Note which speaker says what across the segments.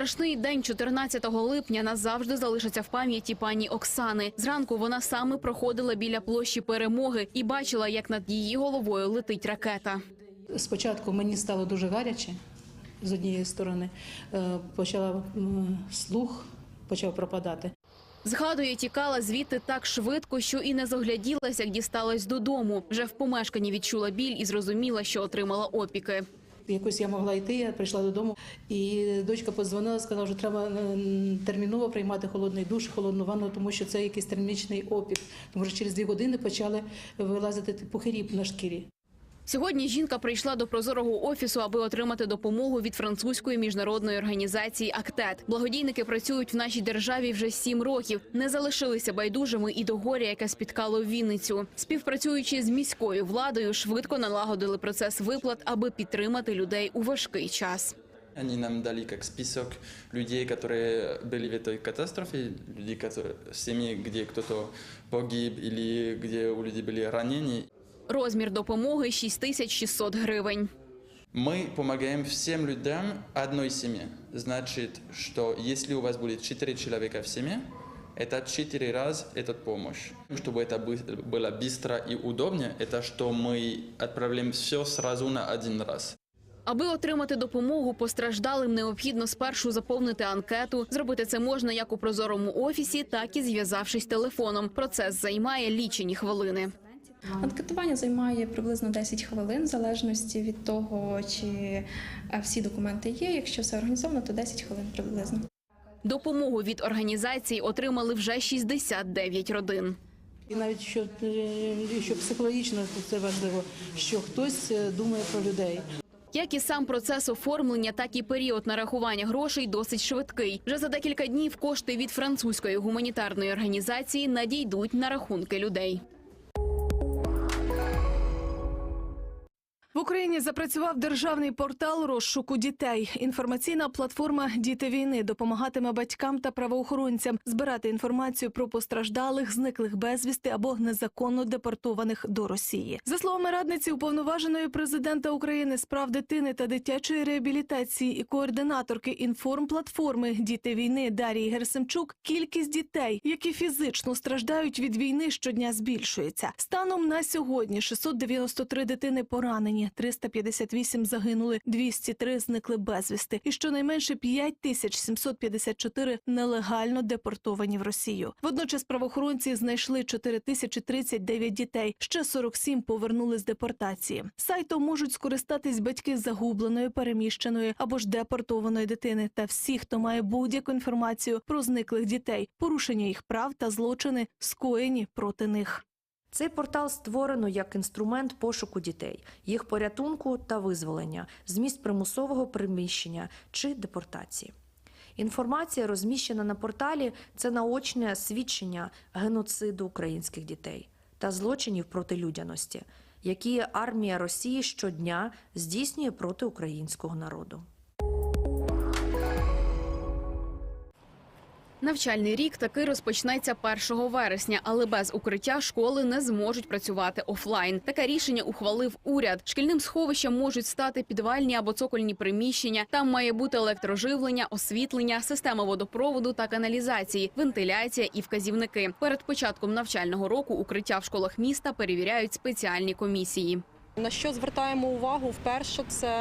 Speaker 1: страшний день 14 липня назавжди залишиться в пам'яті пані Оксани. Зранку вона саме проходила біля площі перемоги і бачила, як над її головою летить ракета.
Speaker 2: Спочатку мені стало дуже гаряче з однієї сторони, Е, почала слух, почав пропадати.
Speaker 1: Згадує, тікала звідти так швидко, що і не зогляділася, як дісталась додому. Вже в помешканні відчула біль і зрозуміла, що отримала опіки.
Speaker 2: Якось я могла йти, я прийшла додому, і дочка подзвонила, сказала, що треба терміново приймати холодний душ, холодну ванну, тому що це якийсь термічний опік. Тому що через дві години почали вилазити пухирі на шкірі.
Speaker 1: Сьогодні жінка прийшла до прозорого офісу, аби отримати допомогу від французької міжнародної організації АКТЕТ. Благодійники працюють в нашій державі вже сім років. Не залишилися байдужими і до горя, яке спіткало Вінницю. Співпрацюючи з міською владою, швидко налагодили процес виплат, аби підтримати людей у важкий час.
Speaker 3: Они нам дали как список людей, которые были в этой катастрофе, людей, которые, семьи, где кто-то погиб или где у людей были ранения.
Speaker 1: Розмір допомоги 6600 гривень.
Speaker 3: Мы помогаем всем людям одной семье. Значит, что если у вас будет 4 человека в семье, это 4 раз эта помощь. Чтобы это бы- было быстро и удобнее, это что мы отправляем все сразу на один раз.
Speaker 1: Аби отримати допомогу постраждалим, необхідно спершу заповнити анкету. Зробити це можна як у прозорому офісі, так і зв'язавшись телефоном. Процес займає лічені хвилини.
Speaker 4: Анкетування займає приблизно 10 хвилин, в залежності від того, чи е, всі документи є. Якщо все організовано, то 10 хвилин приблизно.
Speaker 1: Допомогу від організації отримали вже 69 родин.
Speaker 2: І навіть що, е, що психологічно це важливо, що хтось е, думає про людей.
Speaker 1: Як і сам процес оформлення, так і період нарахування грошей досить швидкий. Вже за декілька днів кошти від французької гуманітарної організації надійдуть на рахунки людей.
Speaker 5: В Україні запрацював державний портал розшуку дітей. Інформаційна платформа Діти війни допомагатиме батькам та правоохоронцям збирати інформацію про постраждалих, зниклих безвісти або незаконно депортованих до Росії. За словами радниці уповноваженої президента України з прав дитини та дитячої реабілітації і координаторки інформплатформи Діти війни Дарії Герсимчук, кількість дітей, які фізично страждають від війни, щодня збільшується. Станом на сьогодні 693 дитини поранені, 358 загинули, 203 зникли безвісти, і щонайменше 5754 нелегально депортовані в Росію. Водночас правоохоронці знайшли 4039 дітей, ще 47 повернули з депортації. Сайтом можуть скористатись батьки загубленої, переміщеної або ж депортованої дитини та всі, хто має будь-яку інформацію про зниклих дітей, порушення їх прав та злочини, скоєні проти них.
Speaker 6: Цей портал створено як інструмент пошуку дітей, їх порятунку та визволення з місць примусового переміщення чи депортації. Інформація, розміщена на порталі, це наочне свідчення геноциду українських дітей та злочинів проти людяності, які армія Росії щодня здійснює проти українського народу.
Speaker 1: Навчальний рік таки розпочнеться 1 вересня, але без укриття школи не зможуть працювати офлайн. Таке рішення ухвалив уряд. Шкільним сховищем можуть стати підвальні або цокольні приміщення. Там має бути електроживлення, освітлення, система водопроводу та каналізації, вентиляція і вказівники. Перед початком навчального року укриття в школах міста перевіряють спеціальні комісії.
Speaker 7: На що звертаємо увагу вперше, це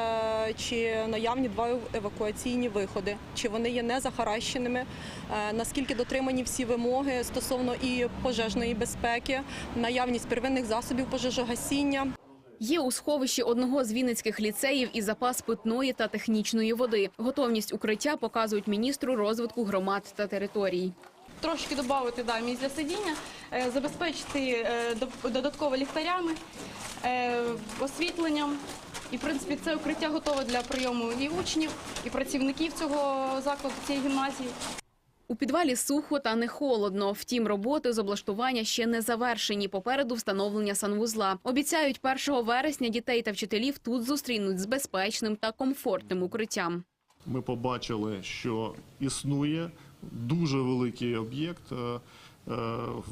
Speaker 7: чи наявні два евакуаційні виходи, чи вони є не захаращеними, е, наскільки дотримані всі вимоги стосовно і пожежної безпеки, наявність первинних засобів пожежогасіння.
Speaker 1: Є у сховищі одного з вінницьких ліцеїв і запас питної та технічної води. Готовність укриття показують міністру розвитку громад та територій.
Speaker 8: Трошки додати да, місць для сидіння, е, забезпечити е, додатково ліхтарями, е, освітленням. І, в принципі, це укриття готове для прийому і учнів, і працівників цього закладу, цієї гімназії.
Speaker 1: У підвалі сухо та не холодно. Втім, роботи з облаштування ще не завершені. Попереду встановлення санвузла. Обіцяють, 1 вересня дітей та вчителів тут зустрінуть з безпечним та комфортним укриттям.
Speaker 9: ми побачили, що існує дуже великий об'єкт е, е,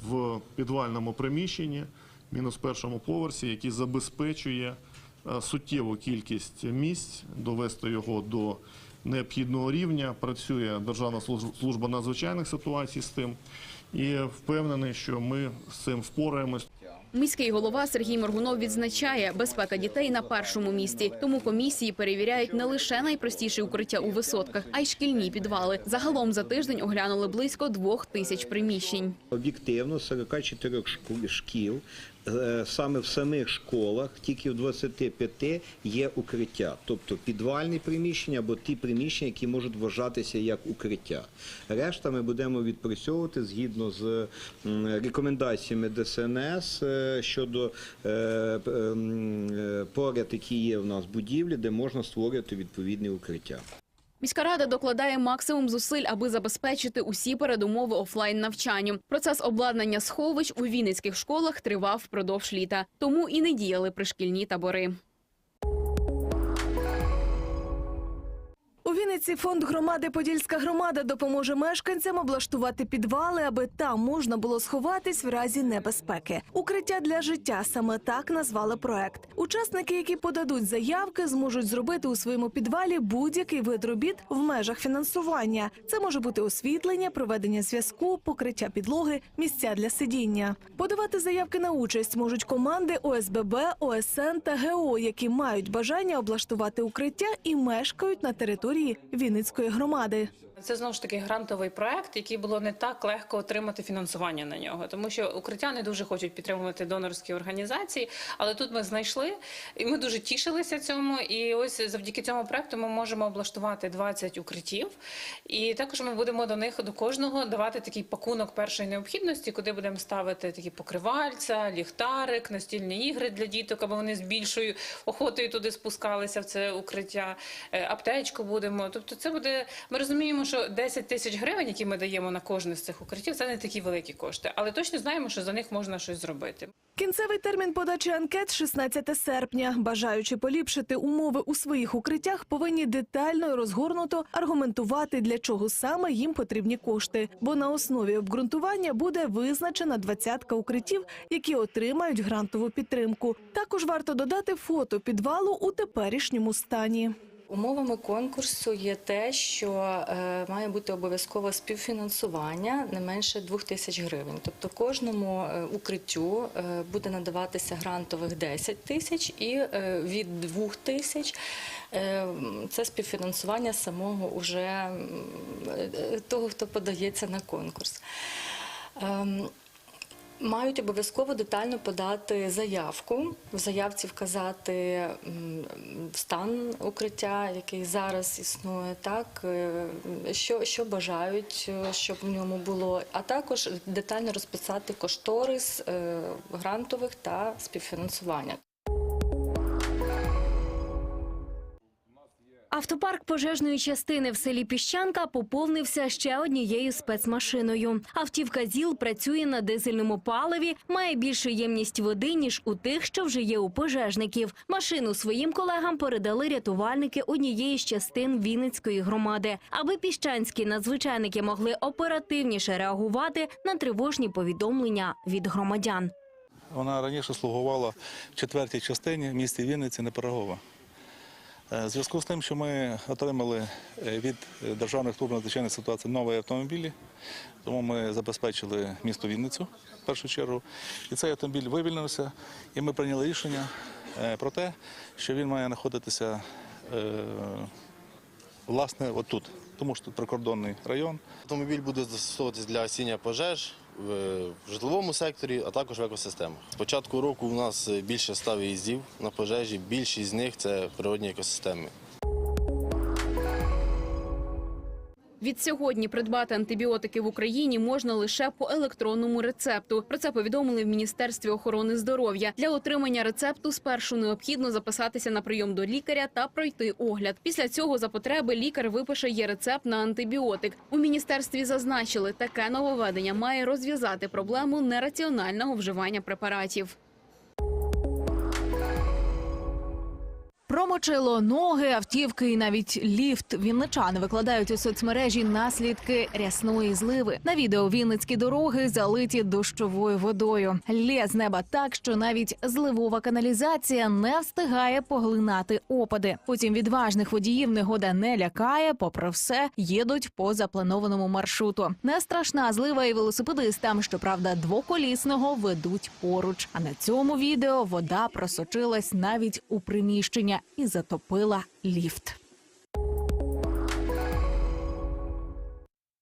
Speaker 9: в підвальному приміщенні, мінус першому поверсі, який забезпечує е, суттєву кількість місць, довести його до необхідного рівня. Працює Державна служба надзвичайних ситуацій з тим. І впевнений, що ми з цим впораємось.
Speaker 1: Міський голова Сергій Моргунов відзначає, безпека дітей на першому місці. Тому комісії перевіряють не лише найпростіші укриття у висотках, а й шкільні підвали. Загалом за тиждень оглянули близько двох тисяч приміщень.
Speaker 10: Об'єктивно 44 шкіл- саме в самих школах, тільки в 25 є укриття, тобто підвальні приміщення або ті приміщення, які можуть вважатися як укриття. Решта ми будемо відпрацьовувати згідно з рекомендаціями ДСНС е, щодо е, е, поряд, які є в нас будівлі, де можна створювати відповідні укриття.
Speaker 1: Міська рада докладає максимум зусиль, аби забезпечити усі передумови офлайн навчанню. Процес обладнання сховищ у вінницьких школах тривав впродовж літа, тому і не діяли пришкільні табори.
Speaker 5: У Вінниці фонд громади Подільська громада допоможе мешканцям облаштувати підвали, аби там можна було сховатись в разі небезпеки. Укриття для життя саме так назвали проект. Учасники, які подадуть заявки, зможуть зробити у своєму підвалі будь-який вид робіт в межах фінансування. Це може бути освітлення, проведення зв'язку, покриття підлоги, місця для сидіння. Подавати заявки на участь можуть команди ОСББ, ОСН та ГО, які мають бажання облаштувати укриття і мешкають на території Вінницької громади.
Speaker 11: Це знову ж таки грантовий проект, який було не так легко отримати фінансування на нього, тому що укриття не дуже хочуть підтримувати донорські організації. Але тут ми знайшли, і ми дуже тішилися цьому. І ось завдяки цьому проекту ми можемо облаштувати 20 укриттів. І також ми будемо до них до кожного давати такий пакунок першої необхідності, куди будемо ставити такі покривальця, ліхтарик, настільні ігри для діток, аби вони з більшою охотою туди спускалися в це укриття. Е, Аптечку будемо. Тобто, це буде. Ми розуміємо, що 10 тисяч гривень, які ми даємо на кожне з цих укриттів, це не такі великі кошти, але точно знаємо, що за них можна щось зробити.
Speaker 5: Кінцевий термін подачі анкет 16 серпня. Бажаючи поліпшити умови у своїх укриттях, повинні детально і розгорнуто аргументувати, для чого саме їм потрібні кошти. Бо на основі обґрунтування буде визначена двадцятка укриттів, які отримають грантову підтримку. Також варто додати фото підвалу у теперішньому стані.
Speaker 12: Умовами конкурсу є те, що е, має бути обов'язково співфінансування не менше 2 тисяч гривень. Тобто кожному е, укриттю е, буде надаватися грантових 10 тисяч і від 2 тисяч це співфінансування самого уже того, хто подається на конкурс. Мають обов'язково детально подати заявку, в заявці вказати стан укриття, який зараз існує, так е, що, що бажають, е, щоб в ньому було, а також детально розписати кошторис е, грантових та співфінансування.
Speaker 13: Автопарк пожежної частини в селі Піщанка поповнився ще однією спецмашиною. Автівка ЗІЛ працює на дизельному паливі, має більшу ємність води, ніж у тих, що вже є у пожежників. Машину своїм колегам передали рятувальники однієї з частин Вінницької громади, аби піщанські надзвичайники могли оперативніше реагувати на тривожні повідомлення від громадян.
Speaker 14: Вона раніше слугувала в четвертій частині в місті Вінниці Непорогова. Е, зв'язку з тим, що ми отримали е, від Державних служб надзвичайних ситуацій нові автомобілі, тому ми забезпечили місто Вінницю в першу чергу. І цей автомобіль вивільнився, і ми прийняли рішення е, про те, що він має знаходитися е, власне отут, тому що прикордонний район.
Speaker 15: Автомобіль буде застосовуватись для осіння пожеж в житловому секторі, а також в екосистемах. З початку року у нас більше 100 виїздів на пожежі, більшість з них це природні екосистеми.
Speaker 1: Від сьогодні придбати антибіотики в Україні можна лише по електронному рецепту. Про це повідомили в Міністерстві охорони здоров'я. Для отримання рецепту спершу необхідно записатися на прийом до лікаря та пройти огляд. Після цього за потреби лікар випише є рецепт на антибіотик. У міністерстві зазначили, таке нововведення має розв'язати проблему нераціонального вживання препаратів.
Speaker 5: Промочило ноги, автівки і навіть ліфт. Вінничани викладають у соцмережі наслідки рясної зливи. На відео вінницькі дороги залиті дощовою водою. Лє з неба так, що навіть зливова каналізація не встигає поглинати опади. Потім відважних водіїв негода не лякає. Попри все, їдуть по запланованому маршруту. Не страшна злива і велосипедистам. Щоправда, двоколісного ведуть поруч. А на цьому відео вода просочилась навіть у приміщення і затопила ліфт.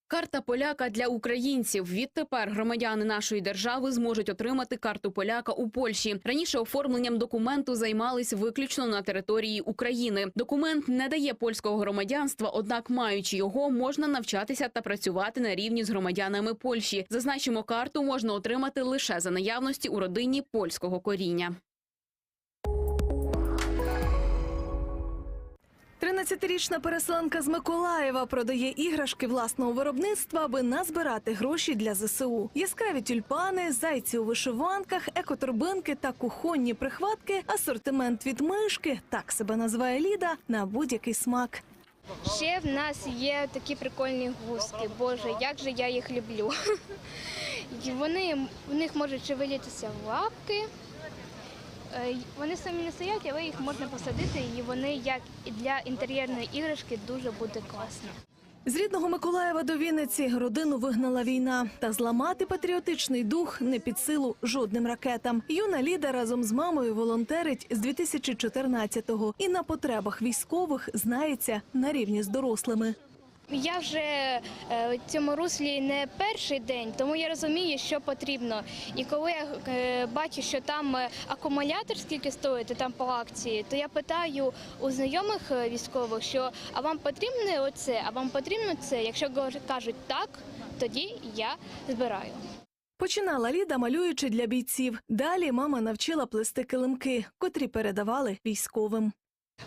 Speaker 1: Карта поляка для українців. Відтепер громадяни нашої держави зможуть отримати карту поляка у Польщі. Раніше оформленням документу займались виключно на території України. Документ не дає польського громадянства, однак, маючи його, можна навчатися та працювати на рівні з громадянами Польщі. Зазначимо, карту можна отримати лише за наявності у родині польського коріння.
Speaker 5: 13-річна переселенка з Миколаєва продає іграшки власного виробництва, аби назбирати гроші для ЗСУ. Яскраві тюльпани, зайці у вишиванках, екоторбинки та кухонні прихватки, асортимент від мишки, так себе називає Ліда, на будь-який смак.
Speaker 16: Ще в нас є такі прикольні гуски. Боже, як же я їх люблю. Вони в них можуть шевелитися лапки. Е, Вони самі не стоять, але їх можна посадити, і вони як і для інтер'єрної іграшки дуже буде класно.
Speaker 5: З рідного Миколаєва до Вінниці родину вигнала війна. Та зламати патріотичний дух не під силу жодним ракетам. Юна Ліда разом з мамою волонтерить з 2014-го і на потребах військових знається на рівні з дорослими.
Speaker 16: Я вже е, в цьому руслі не перший день, тому я розумію, що потрібно. І коли я е, бачу, що там е, акумулятор скільки стоїть там по акції, то я питаю у знайомих військових, що а вам потрібне оце, а вам потрібно це. Якщо кажуть так, тоді я збираю.
Speaker 5: Починала Ліда, малюючи для бійців. Далі мама навчила плести килимки, котрі передавали військовим.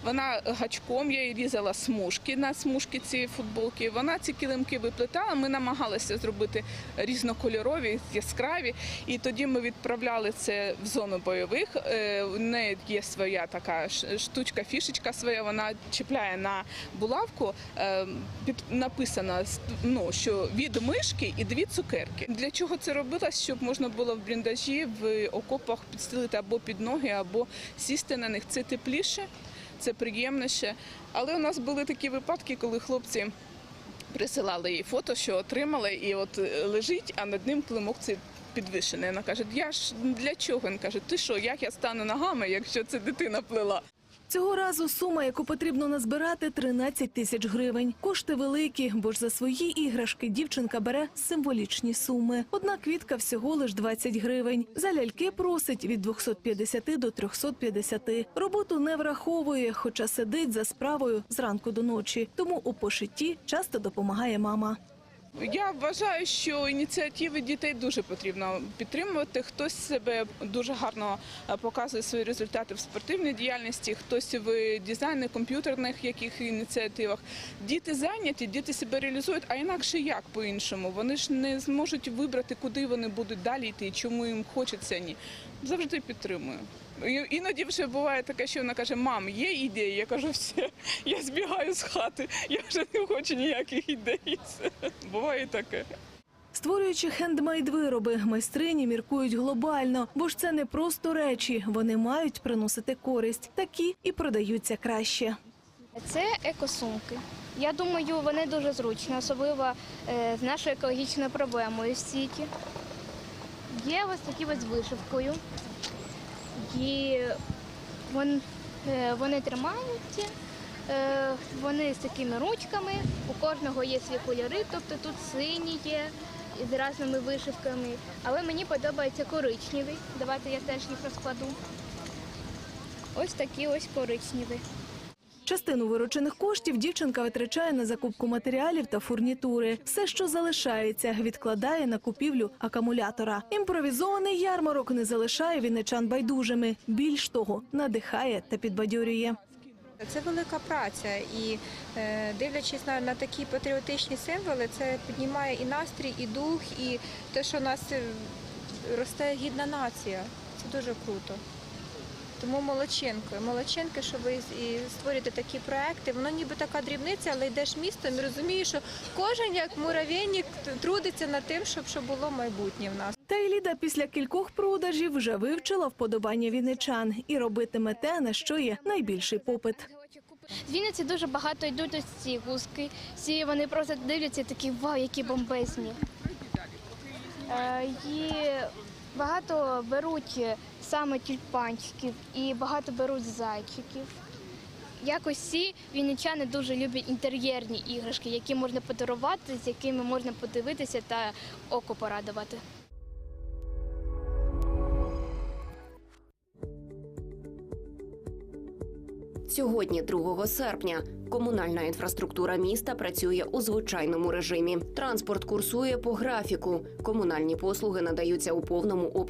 Speaker 17: Вона гачком я їй різала смужки на смужки цієї футболки. Вона ці килимки виплетала. Ми намагалися зробити різнокольорові, яскраві. І тоді ми відправляли це в зону бойових. Е, В неї є своя така штучка, фішечка своя. Вона чіпляє на булавку. е, написано ну, що від мишки і дві цукерки. Для чого це робилось? Щоб можна було в бліндажі в окопах підстелити або під ноги, або сісти на них. Це тепліше це приємніше. Але у нас були такі випадки, коли хлопці присилали їй фото, що отримали, і от е, лежить, а над ним килимок цей підвищений. Вона каже: Я ж для чого? Він каже, ти що, як я стану ногами, якщо це дитина плела?
Speaker 5: Цього разу сума, яку потрібно назбирати, 13 тисяч гривень. Кошти великі, бо ж за свої іграшки дівчинка бере символічні суми. Одна квітка всього лиш 20 гривень. За ляльки просить від 250 до 350. Роботу не враховує, хоча сидить за справою зранку до ночі. Тому у пошитті часто допомагає мама.
Speaker 17: Я вважаю, що ініціативи дітей дуже потрібно підтримувати. Хтось себе дуже гарно е, показує свої результати в спортивній діяльності, хтось в дизайні, комп'ютерних яких ініціативах. Діти зайняті, діти себе реалізують, а інакше як по-іншому. Вони ж не зможуть вибрати, куди вони будуть далі йти, чому їм хочеться ні. Завжди підтримую. Іноді вже буває таке, що вона каже: мам, є ідеї? Я кажу, все, я збігаю з хати, я вже не хочу ніяких ідей. Буває таке.
Speaker 5: Створюючи хендмейд вироби, майстрині міркують глобально, бо ж це не просто речі, вони мають приносити користь. Такі і продаються краще.
Speaker 16: Це екосумки. Я думаю, вони дуже зручні, особливо е, з нашою екологічною проблемою в світі. Є ось такі ось вишивкою. І вон- е, вони тримаються, е, вони з такими ручками, у кожного є свої кольори, тобто тут сині є з різними вишивками. Але мені подобається коричневий. Давайте я теж їх розкладу. Ось такі ось коричневі.
Speaker 5: Частину виручених коштів дівчинка витрачає на закупку матеріалів та фурнітури. Все, що залишається, відкладає на купівлю акумулятора. Імпровізований ярмарок не залишає вінничан байдужими. Більш того, надихає та підбадьорює.
Speaker 18: Це велика праця, і е, дивлячись на, на такі патріотичні символи, це піднімає і настрій, і дух, і те, що у нас е, росте гідна нація. Це дуже круто. Тому молодчинкою. Молодчинки, що ви і створюєте такі проекти, воно ніби така дрібниця, але йдеш містом і розумієш, що кожен як муравейник трудиться над тим, щоб, щоб було майбутнє в нас.
Speaker 5: Та й Ліда після кількох продажів вже вивчила вподобання вінничан і робитиме те, на що є найбільший попит.
Speaker 16: З Вінниці дуже багато йдуть ось ці гуски. Всі вони просто дивляться такі вау, які бомбезні. Е, І багато беруть саме тюльпанчиків і багато беруть зайчиків. Якось всі вінничани дуже люблять інтер'єрні іграшки, які можна подарувати, з якими можна подивитися та око порадувати.
Speaker 10: Сьогодні, 2 серпня, комунальна інфраструктура міста працює у звичайному режимі. Транспорт курсує по графіку. Комунальні послуги надаються у повному обсязі.